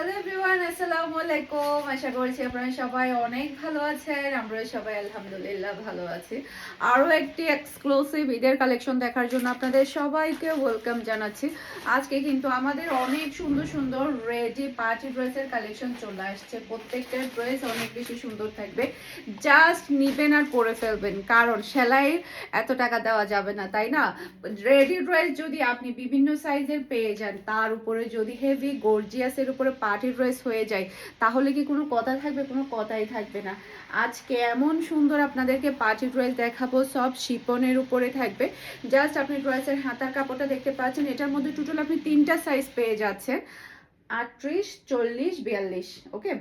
Hello everyone আসসালামু আলাইকুম আশা করছি আপনারা সবাই অনেক ভালো আছেন। আমরা সবাই আলহামদুলিল্লাহ ভালো আছি। আরও একটি এক্সক্লুসিভ ঈদের কালেকশন দেখার জন্য আপনাদের সবাইকে ওয়েলকাম জানাচ্ছি। আজকে কিন্তু আমাদের অনেক সুন্দর সুন্দর রেডি পার্টি ড্রেসের কালেকশন চলে আসছে। প্রত্যেকটা ড্রেস অনেক বেশি সুন্দর থাকবে। জাস্ট নিবেন আর পরে ফেলবেন। কারণ সেলাই এত টাকা দেওয়া যাবে না, তাই না? রেডি ড্রেস যদি আপনি বিভিন্ন সাইজের পেয়ে যান, তার উপরে যদি হেভি গর্জিয়াসের উপরে পার্টি ড্রেস হয়ে যায়, তাহলে কি কোনো কথা থাকবে? কোনো কথাই থাকবে না। আজকে এমন সুন্দর আপনাদেরকে পার্টি ড্রেস দেখাবো, সব শিপনের উপরে থাকবে। জাস্ট আপনি ড্রেসের হাতার কাপড়টা দেখতে পাচ্ছেন, এটার মধ্যে টোটাল আপনি তিনটা সাইজ পেয়ে যাচ্ছেন। আটত্রিশ, চল্লিশ, বিয়াল্লিশ ওকে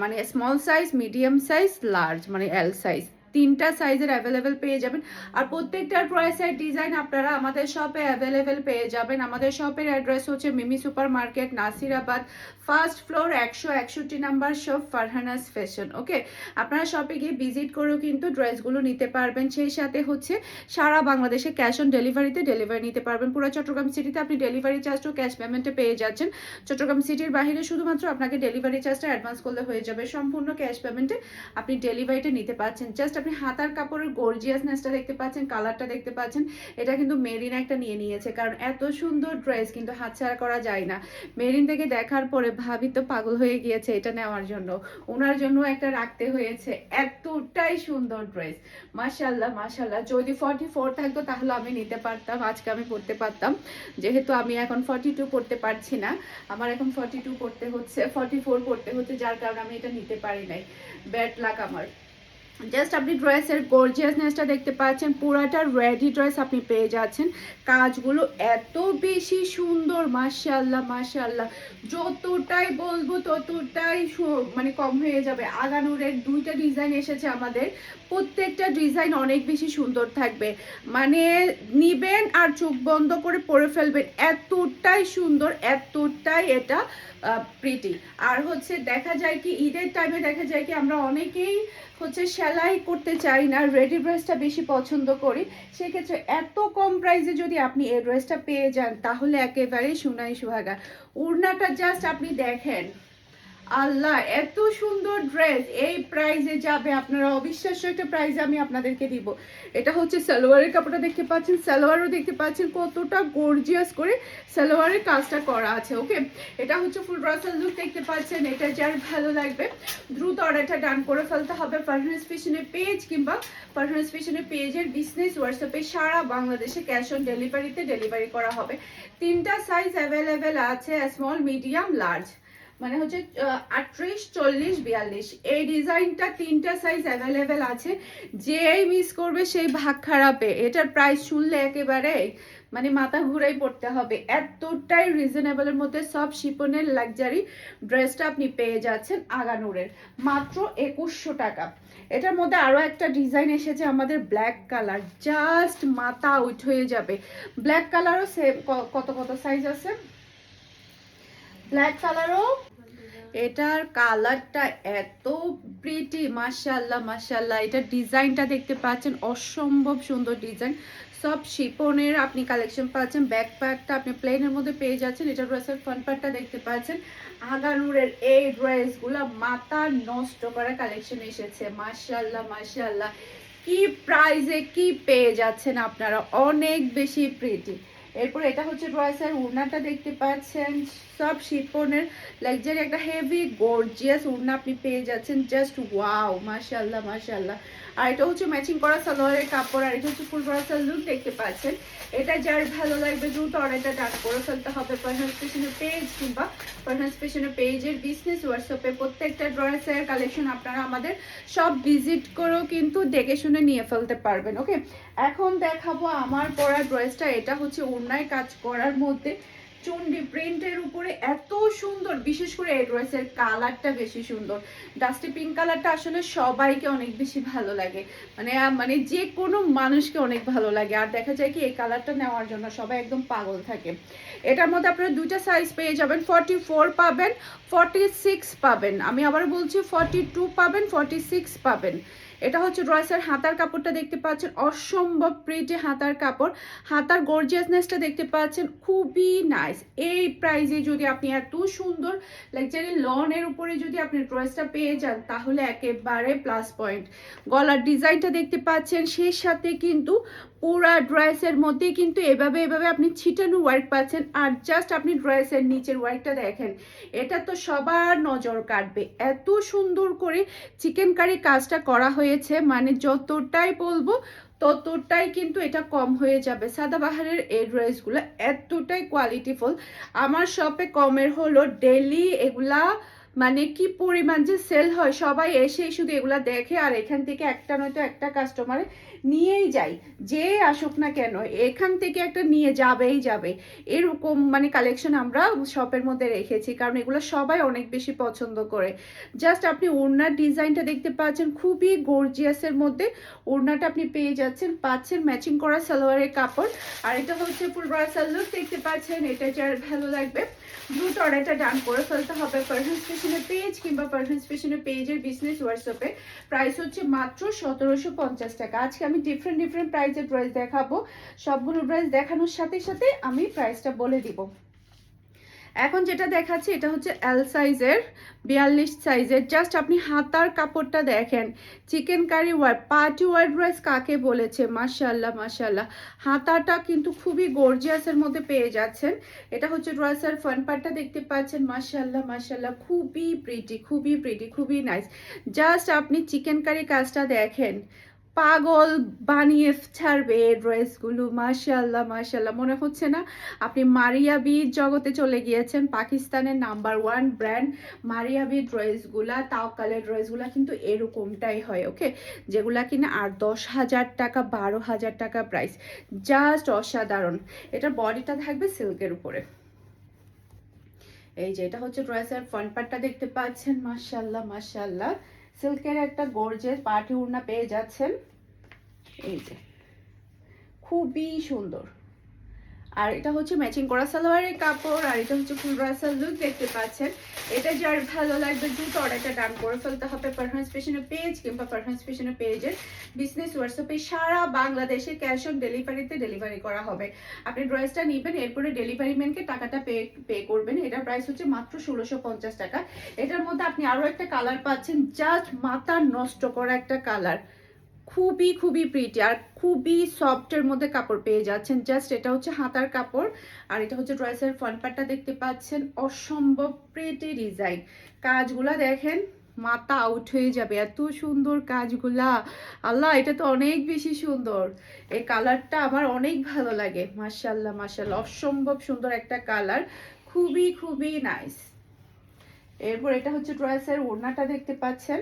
মানে small size medium size large মানে এল সাইজ তিনটা সাইজের অ্যাভেলেবেল পেয়ে যাবেন। আর প্রত্যেকটার প্রাইসের ডিজাইন আপনারা আমাদের শপে অ্যাভেলেবেল পেয়ে যাবেন। আমাদের শপের অ্যাড্রেস হচ্ছে Mimi super market Nasirabad first floor একশো একষট্টি number shop Farhana's fashion okay আপনারা শপে গিয়ে ভিজিট করেও কিন্তু ড্রেসগুলো নিতে পারবেন। সেই সাথে হচ্ছে সারা বাংলাদেশে ক্যাশ অন ডেলিভারিতে ডেলিভারি নিতে পারবেন। পুরো চট্টগ্রাম সিটিতে আপনি ডেলিভারি চার্জটাও ক্যাশ পেমেন্টে পেয়ে যাচ্ছেন। চট্টগ্রাম সিটির বাইরে শুধুমাত্র আপনাকে ডেলিভারি চার্জটা অ্যাডভান্স করলে হয়ে যাবে। সম্পূর্ণ ক্যাশ পেমেন্টে আপনি ডেলিভারিটা নিতে পারছেন জাস্ট আপনি হাতার কাপড়ের গর্জিয়াসনেসটা দেখতে পাচ্ছেন কালারটা দেখতে পাচ্ছেন। এটা কিন্তু মেরিন একটা নিয়ে নিয়েছে। কারণ এত সুন্দর ড্রেস কিন্তু হাতছাড়া করা যায় না। মেরিন থেকে দেখার পরে ভাবি তো পাগল হয়ে গিয়েছে, এটা নেওয়ার জন্য। ওনার জন্য একটা রাখতে হয়েছে। এতটাই সুন্দর ড্রেস। মাসাল্লাহ মাসাল্লাহ যদি ফর্টি ফোর থাকতো তাহলে আমি নিতে পারতাম, আজকে আমি পড়তে পারতাম। যেহেতু আমি এখন ফর্টি টু পড়তে পারছি না, আমার এখন ফর্টি টু পড়তে হচ্ছে ফর্টি ফোর পড়তে হচ্ছে, যার কারণে আমি এটা নিতে পারি নাই। ব্যাড লাক আমার। জাস্ট আপনি ড্রেসের গর্জিয়াসনেসটা দেখতে পাচ্ছেন, পুরাটা রেডি ড্রেস আপনি পেয়ে যাচ্ছেন। কাজগুলো এত বেশি সুন্দর মাশাল্লাহ মাশাল্লাহ যতটাই বলব ততটাই মানে কম হয়ে যাবে। আগানুরের দুইটা ডিজাইন এসেছে আমাদের। প্রত্যেকটা ডিজাইন অনেক বেশি সুন্দর থাকবে। মানে নিবেন আর চোখ বন্ধ করে পরে ফেলবেন। এতটাই সুন্দর, এতটাই এটা প্রিটি আর হচ্ছে দেখা যায় কি, ঈদের টাইমে দেখা যায় কি, আমরা অনেকেই হচ্ছে সেলাই করতে চাই না রেডি ড্রেসটা বেশি পছন্দ করি। সেক্ষেত্রে এত কম প্রাইসে যদি আপনি এই ড্রেসটা পেয়ে যান, তাহলে একেবারেই সোনাই সুহাগা। উড়নাটা জাস্ট আপনি দেখেন। আল্লাহ, এত সুন্দর ড্রেস এই প্রাইজে যাবে, আপনারা অবিশ্বাস্য একটা প্রাইজ আমি আপনাদেরকে দিব। এটা হচ্ছে সালোয়ারের কাপড়টা দেখতে পাচ্ছেন, সালোয়ারও দেখতে পাচ্ছেন কতটা গর্জিয়াস করে সালোয়ারের কাজটা করা আছে ওকে এটা হচ্ছে ফুল ব্রাসাল লুক দেখতে পাচ্ছেন, এটা যার ভালো লাগবে, দ্রুত অর্ডারটা ডান করে ফেলতে হবে পারফরমেন্স ফিশনের পেজ কিংবা পারফরমেন্স ফিশনের পেজের বিজনেস হোয়াটসঅ্যাপে সারা বাংলাদেশে ক্যাশ অন ডেলিভারিতে ডেলিভারি করা হবে। তিনটা সাইজ অ্যাভেলেবেল আছে স্মল মিডিয়াম লার্জ মানে হচ্ছে আটত্রিশ, চল্লিশ, বিয়াল্লিশ। এই ডিজাইনটা তিনটা সাইজ অ্যাভেলেবেল আছে। যেই মিস করবে সেই ভাগ খারাপে। এটার প্রাইস শুনলে একেবারে মানে মাথা ঘুরাই পড়তে হবে। এতটাই রিজনেবলের মধ্যে সব শিপনের লাক্সারি ড্রেসটা আপনি পেয়ে যাচ্ছেন আগানুরের। মাত্র একুশশো টাকা। এটার মধ্যে আরও একটা ডিজাইন এসেছে আমাদের ব্ল্যাক কালার জাস্ট মাথা উঠ হয়ে যাবে। ব্ল্যাক কালারও সেম কত কত সাইজ আছে? ব্ল্যাক কালারও এটার কালারটা এত প্রিটি মাশাল্লাহ মাশাল্লাহ এটার ডিজাইনটা দেখতে পাচ্ছেন, অসম্ভব সুন্দর ডিজাইন। সব শিপনের আপনি কালেকশন পাচ্ছেন ব্যাক প্যাকটা আপনি প্লেনের মধ্যে পেয়ে যাচ্ছেন। এটা ড্রেসের ফ্রন্ট পার্টটা দেখতে পাচ্ছেন। আগানুরের এই ড্রেসগুলো মাথা নষ্ট করা কালেকশন এসেছে। মাশাল্লাহ মাশাল্লাহ কি প্রাইজে কি পেয়ে যাচ্ছেন আপনারা? অনেক বেশি প্রিটি এরপর এটা হচ্ছে ড্রয়েসের উড়নাটা দেখতে পাচ্ছেন। সব শিপনের লাক্সারি একটা হেভি গর্জিয়াস উড়না আপনি পেয়ে যাচ্ছেন। জাস্ট ওয়াও মাশাল্লাহ মাশাল্লাহ আর এটা হচ্ছে ম্যাচিং করা সালোয়ারের কাপড়, আর এটা হচ্ছে ফুল ব্রাসাল লুক দেখতে পাচ্ছেন। এটা যার ভালো লাগবে দ্রুত অর্ডারটা ডান করে ফেলতে হবে পারহান্স পেশনের পেজ কিংবা পারহান্স পেশনের পেজের বিজনেস হোয়াটসঅ্যাপে প্রত্যেকটা ড্রয়েসের কালেকশন আপনারা আমাদের সব ভিজিট করেও কিন্তু দেখে শুনে নিয়ে ফেলতে পারবেন ওকে এখন দেখাবো আমার পরা ড্রেসটা এটা হচ্ছে অন্যায় কাজ করার মধ্যে চুন্ডি প্রিন্টের উপরে এত সুন্দর, বিশেষ করে এই ড্রেসের কালারটা বেশি সুন্দর। ডাস্টি পিঙ্ক কালারটা আসলে সবাইকে অনেক বেশি ভালো লাগে। মানে মানে যে কোনো মানুষকে অনেক ভালো লাগে। আর দেখা যায় কি, এই কালারটা নেওয়ার জন্য সবাই একদম পাগল থাকে। এটার মধ্যে আপনারা দুইটা সাইজ পেয়ে যাবেন। ফর্টি ফোর পাবেন ফর্টি সিক্স পাবেন। আমি আবার বলছি ফর্টি টু পাবেন ফর্টি সিক্স পাবেন। এটা হচ্ছে ড্রয়েসের হাতার কাপড়টা দেখতে পাচ্ছেন। অসম্ভব প্রিটি হাতার কাপড়। হাতার গর্জিয়াসনেসটা দেখতে পাচ্ছেন। খুবই নাইস এই প্রাইজে যদি আপনি এত সুন্দর লাইকচারি লনের উপরে যদি আপনি ড্রয়েসটা পেয়ে যান, তাহলে একেবারে প্লাস পয়েন্ট গলার ডিজাইনটা দেখতে পাচ্ছেন। সেই সাথে কিন্তু পুরা ড্রেসের মধ্যে কিন্তু এভাবে এভাবে আপনি ছিটানো ওয়ার্ক পাচ্ছেন আর জাস্ট আপনি ড্রেসের নিচের ওয়ার্কটা দেখেন, এটা তো সবার নজর কাটবে। এত সুন্দর করে চিকেন কারি কাজটা করা হয়েছে মানে যতটাই বলব ততটাই কিন্তু এটা কম হয়ে যাবে। সাদাবাহারের এই ড্রেসগুলো এতটাই কোয়ালিটিফুল আমার শপে কমের হলো ডেলি এগুলা মানে কি পরিমাণ যে সেল হয়, সবাই এসে শুধু এগুলা দেখে আর এখান থেকে একটা নয়তো একটা কাস্টমারে নিয়েই যাই, যে আসুক না কেন, এখান থেকে একটা নিয়ে যাবেই যাবে। এরকম মানে কালেকশন আমরা শপের মধ্যে রেখেছি, কারণ এগুলো সবাই অনেক বেশি পছন্দ করে। জাস্ট আপনি ওড়নার ডিজাইনটা দেখতে পাচ্ছেন, খুবই গর্জিয়াসের মধ্যে। ওড়নাটা আপনি পেয়ে যাচ্ছেন, পাচ্ছেন ম্যাচিং করা সালোয়ারের কাপড়। আর এটা হচ্ছে ফুল ব্রাসাল লুক দেখতে পাচ্ছেন, এটা যার ভালো লাগবে। দ্রুত অর্ডারটা ডান করে ফেলতে হবে পারফেন্স ফ্যাশনের পেজ কিংবা পারফেন্স ফ্যাশনের পেজের বিজনেস হোয়াটসঅ্যাপে প্রাইস হচ্ছে মাত্র সতেরোশো পঞ্চাশ টাকা। আজকে আমি ডিফারেন্ট ডিফারেন্ট প্রাইসের ড্রেস দেখাবো। সবগুলো ড্রেস দেখানোর সাথে সাথে আমি প্রাইসটা বলে দিব। এখন যেটা দেখাচ্ছি, এটা হচ্ছে এল সাইজের বিয়াল্লিশ সাইজের জাস্ট আপনি হাতার কাপড়টা দেখেন। Chikankari wear party wear dress কাকে বলেছে? মাশাল্লাহ মাশাল্লাহ হাতাটা কিন্তু খুবই গর্জিয়াসের মধ্যে পেয়ে যাচ্ছেন। এটা হচ্ছে ড্রেসের ফ্রন্ট পার্টটা দেখতে পাচ্ছেন। মাশাল্লাহ মাশাল্লাহ খুবই প্রিটি খুবই প্রিটি খুবই নাইস জাস্ট আপনি চিকেন কারি কাজটা দেখেন। পাগল বানিয়ে ছাড়বে ড্রেসগুলো মাশাল্লাহ মাশাল্লাহ মনে হচ্ছে না আপনি মারিয়া বি জগতে চলে গিয়েছেন, পাকিস্তানের number one brand Maria B ড্রেসগুলা, তাওকালের ড্রেসগুলা কিন্তু এরকমটাই হয়, ওকে? যেগুলা কিনা আর দশ হাজার টাকা, বারো হাজার টাকা প্রাইস জাস্ট অসাধারণ। এটার বডিটা থাকবে সিল্কের উপরে। এই যে, এটা হচ্ছে ড্রেসের ফ্রন্ট পার্টটা দেখতে পাচ্ছেন মাশাল্লাহ মাশাল্লাহ সিল্কের একটা গর্জের পার্টি উড়না পেয়ে যাচ্ছেন। এই যে খুবই সুন্দর। আর এটা হচ্ছে ম্যাচিং করা সালোয়ারের কাপড়, আর এটা হচ্ছে ফুল রাসাল লুক দেখতে পাচ্ছেন। এটা যার ভালো লাগবে, দ্রুত অর্ডারটা ডান করে ফেলতে হবে পারফরমেন্স পেশনের পেজ কিংবা পারফরমেন্স পেশনের পেজের বিজনেস হোয়াটসঅ্যাপে সারা বাংলাদেশে ক্যাশ অন ডেলিভারিতে ডেলিভারি করা হবে। আপনি ড্রেসটা নেবেন, এরপরে ডেলিভারি ম্যানকে টাকাটা পে পে করবেন। এটার প্রাইস হচ্ছে মাত্র ষোলোশো পঞ্চাশ টাকা। এটার মধ্যে আপনি আরও একটা কালার পাচ্ছেন জাস্ট মাথা নষ্ট করা একটা কালার খুবই খুবই প্রিটি আর খুবই সফটের মধ্যে কাপড় পেয়ে যাচ্ছেন। জাস্ট এটা হচ্ছে হাতার কাপড় আর এটা হচ্ছে ড্রেসের ফ্রন্ট পার্টটা দেখতে পাচ্ছেন। অসম্ভব প্রিটি ডিজাইন কাজগুলা দেখেন, মাথা আউট হয়ে যাবে। এত সুন্দর কাজগুলা। আল্লাহ, এটা তো অনেক বেশি সুন্দর। এই কালারটা আমার অনেক ভালো লাগে। মার্শাল্লাহ মার্শাল্লাহ অসম্ভব সুন্দর একটা কালার খুবই খুবই নাইস এরপর এটা হচ্ছে ড্রেসের ওড়নাটা দেখতে পাচ্ছেন।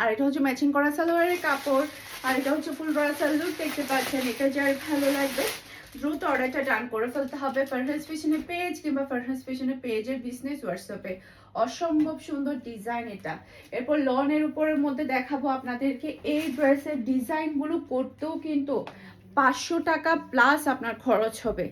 আর এটা হচ্ছে ম্যাচিং করা সালোয়ারের কাপড়, আর এটা হচ্ছে ফুল ব্রাসাল সালোয়ার দেখতে পাচ্ছেন, এটা যার ভালো লাগবে। দ্রুত অর্ডারটা ডান করে ফেলতে হবে ফারহাস ফ্যাশনের পেজ কিংবা ফারহাস ফ্যাশনের পেজের বিজনেস হোয়াটসঅ্যাপে অসম্ভব সুন্দর ডিজাইন এটা। এরপর লনের উপরের মধ্যে দেখাবো আপনাদেরকে। এই ড্রেসের ডিজাইনগুলো করতেও কিন্তু পাঁচশো টাকা প্লাস আপনার খরচ হবে।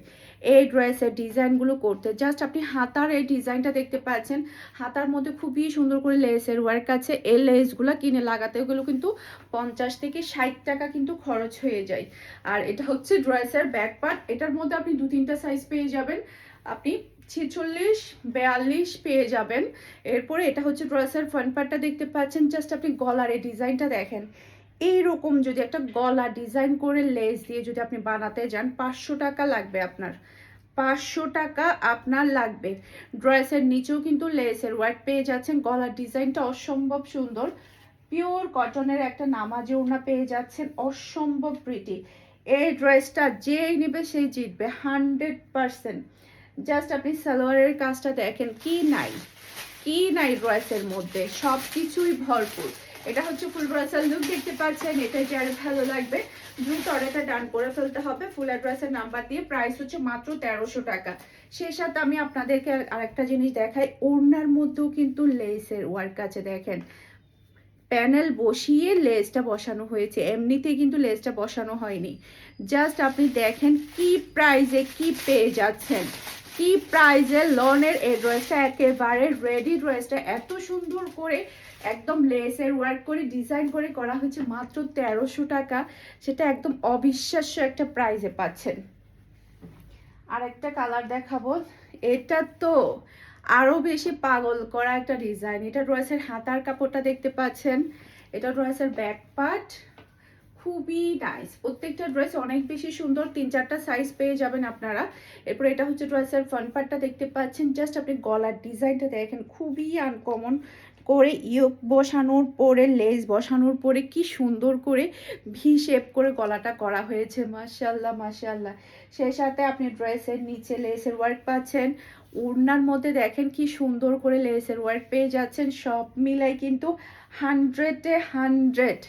এই ড্রেসের ডিজাইনগুলো করতে। জাস্ট আপনি হাতার এই ডিজাইনটা দেখতে পাচ্ছেন। হাতার মধ্যে খুবই সুন্দর করে লেসের ওয়ার্ক আছে। এই লেসগুলো কিনে লাগাতে গেলে কিন্তু পঞ্চাশ থেকে ষাট টাকা কিন্তু খরচ হয়ে যায়। আর এটা হচ্ছে ড্রেসের ব্যাক পার্ট এটার মধ্যে আপনি দু তিনটা সাইজ পেয়ে যাবেন। আপনি ছেচল্লিশ, বিয়াল্লিশ পেয়ে যাবেন। এরপরে এটা হচ্ছে ড্রেসের ফ্রন্ট পার্টটা দেখতে পাচ্ছেন। জাস্ট আপনি গলার এই ডিজাইনটা দেখেন। এইরকম যদি একটা গলা ডিজাইন করে লেস দিয়ে যদি আপনি বানাতে যান, পাঁচশো টাকা লাগবে আপনার। পাঁচশো টাকা আপনার লাগবে। ড্রেসের নিচেও কিন্তু লেসের ওয়ার্ক পেয়ে যাচ্ছেন। গলার ডিজাইনটা অসম্ভব সুন্দর। পিওর কটনের একটা নামাজে ওনা পেয়ে যাচ্ছেন। অসম্ভব প্রিটি এই ড্রেসটা যেই নেবে সেই জিতবে হান্ড্রেড পারসেন্ট জাস্ট আপনি সালোয়ারের কাজটা দেখেন, কি নাই? কি নাই ড্রেসের মধ্যে? সব কিছুই ভরপুর। এটা হচ্ছে ফুল ব্রাসাল লুক, দেখতে পাচ্ছেন? এটা যার ভালো লাগবে। দ্রুত অর্ডারটা ডান করে ফেলতে হবে। ফুল অ্যাড্রেসের নাম্বার দিয়ে প্রাইস হচ্ছে মাত্র তেরোশো টাকা। সেই সাথে আমি আপনাদেরকে আরেকটা জিনিস দেখাই। ওড়নার মধ্যেও কিন্তু লেসের ওয়ার্ক আছে, দেখেন। প্যানেল বসিয়ে লেসটা বসানো হয়েছে। এমনিতে কিন্তু লেসটা বসানো হয়নি। জাস্ট আপনি দেখেন কি প্রাইজে কি পেয়ে যাচ্ছেন। কি প্রাইজে লনের এই ড্রেসটা, একেবারে রেডি ড্রেসটা এত সুন্দর করে একদম লেসের ওয়ার্ক করে, ডিজাইন করে করা হয়েছে মাত্র তেরোশো টাকা। সেটা একদম অবিশ্বাস্য একটা প্রাইজে পাচ্ছেন। আর একটা কালার দেখাবো। এটা তো আরও বেশি পাগল করা একটা ডিজাইন এটা রয়েছে হাতার কাপড়টা দেখতে পাচ্ছেন। এটা রয়েছে ব্যাক পার্ট খুবই নাইস প্রত্যেকটা ড্রেস অনেক বেশি সুন্দর, তিন চারটা সাইজ পেয়ে যাবেন আপনারা। এরপর এটা হচ্ছে ড্রেসের ফ্রন্ট পার্টটা দেখতে পাচ্ছেন। জাস্ট আপনি গলার ডিজাইনটা দেখেন, খুবই আনকমন করে ইয়োক বসানোর পরে লেস বসানোর পরে কি সুন্দর করে ভি শেপ করে গলাটা করা হয়েছে। মাশাল্লাহ মাশাল্লাহ সেই সাথে আপনি ড্রেসের নিচে লেসের ওয়ার্ক পাচ্ছেন। ওড়নার মধ্যে দেখেন কি সুন্দর করে লেসের ওয়ার্ক পেয়ে যাচ্ছেন। সব মিলাই কিন্তু হান্ড্রেডে হান্ড্রেড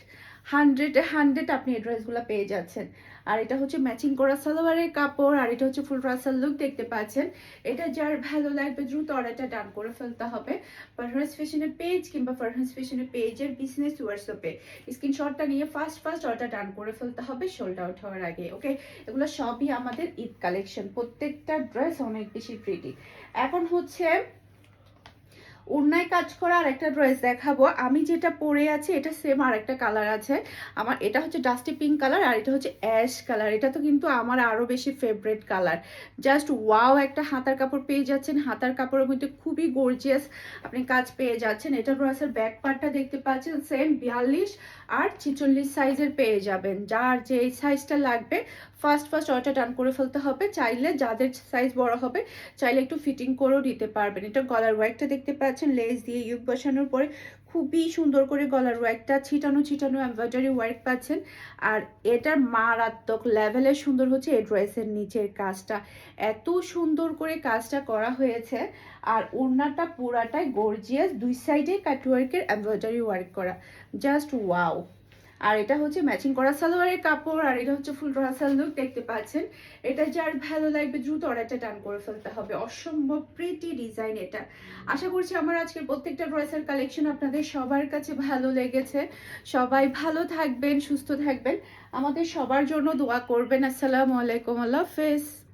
হান্ড্রেডে, হান্ড্রেড আপনি এই ড্রেসগুলো পেয়ে যাচ্ছেন। আর এটা হচ্ছে ম্যাচিং করা সালোয়ারের কাপড়, আর এটা হচ্ছে ফুল রাসাল লুক দেখতে পাচ্ছেন। এটা যার ভালো লাগবে দ্রুত অর্ডারটা ডান করে ফেলতে হবে। ফারহাস ফ্যাশনের পেজ কিংবা ফারহাস ফ্যাশনের পেজের বিজনেস হোয়াটসঅ্যাপে স্ক্রিনশটটা নিয়ে ফার্স্ট ফার্স্ট অর্ডার ডান করে ফেলতে হবে সোল্ড আউট হওয়ার আগে ওকে এগুলো সবই আমাদের ঈদ কালেকশন প্রত্যেকটা ড্রেস অনেক বেশি প্রিটি এখন হচ্ছে ওড়নায় কাজ করা আর একটা ড্রেস দেখাবো। আমি যেটা পরে আছি, এটা সেম আর একটা কালার আছে। আমার, এটা হচ্ছে ডাস্টি পিঙ্ক কালার আর এটা হচ্ছে অ্যাশ কালার এটা তো কিন্তু আমার আরও বেশি ফেভারেট কালার জাস্ট ওয়াও একটা হাতার কাপড় পেয়ে যাচ্ছেন। হাতার কাপড়ের মধ্যে খুবই গর্জিয়াস আপনি কাজ পেয়ে যাচ্ছেন। এটা ড্রেসের ব্যাক পার্টটা দেখতে পাচ্ছেন সেম বিয়াল্লিশ আর ছিচল্লিশ সাইজের পেয়ে যাবেন। যার যে সাইজটা লাগবে ফার্স্ট ফার্স্ট অর্ডার ডান করে ফেলতে হবে। চাইলে যাদের সাইজ বড় হবে, চাইলে একটু ফিটিং করেও দিতে পারবেন। এটা গলার ওয়ার্কটা দেখতে পাচ্ছেন লেস দিয়ে ইউক বসানোর পরে খুবই সুন্দর করে গলার ওয়ার্কটা ছিটানো ছিটানো এমব্রয়ডারি ওয়ার্ক পাচ্ছেন। আর এটার মারাত্মক লেভেলে সুন্দর হচ্ছে এই ড্রেসের নিচের কাজটা। এত সুন্দর করে কাজটা করা হয়েছে। আর ওড়নাটা পুরাটাই গর্জিয়াস দুই সাইডে কাটওয়ার্কের এমব্রয়ডারি ওয়ার্ক করা। জাস্ট ওয়াও আর এটা হচ্ছে ম্যাচিং করা সালোয়ারের কাপড়, আর এটা হচ্ছে ফুল রাসাল লুক দেখতে পাচ্ছেন। এটা যার ভালো লাগবে দ্রুত অর্ডারটা ডান করে ফেলতে হবে। অসম্ভব প্রিটি ডিজাইন এটা। আশা করছি আমার আজকের প্রত্যেকটা ড্রেসের কালেকশন আপনাদের সবার কাছে ভালো লেগেছে। সবাই ভালো থাকবেন, সুস্থ থাকবেন। আমাদের সবার জন্য দোয়া করবেন। আসসালামু আলাইকুম, আল্লাহ হাফেজ।